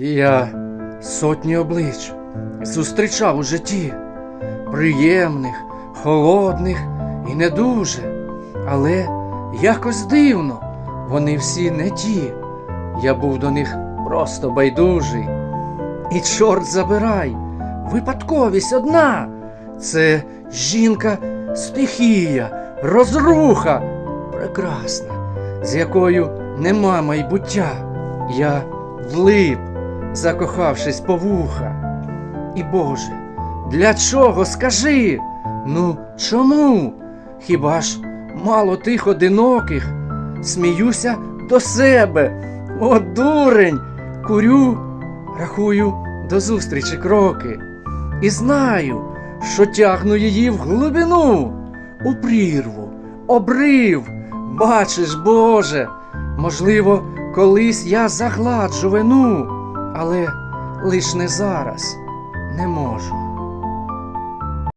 Я сотні облич зустрічав у житті, приємних, холодних і не дуже. Але якось дивно, вони всі не ті. Я був до них просто байдужий. І чорт забирай, випадковість одна. Це жінка стихія, розруха, прекрасна, з якою нема майбуття. Я влип, закохавшись по вуха. І Боже, для чого скажи? Ну чому? Хіба ж мало тих одиноких? Сміюся до себе. О, дурень! Курю, рахую до зустрічі кроки. І знаю, що тягну її в глибину, у прірву, обрив. Бачиш, Боже, можливо, колись я загладжу вину, але лиш не зараз не можу.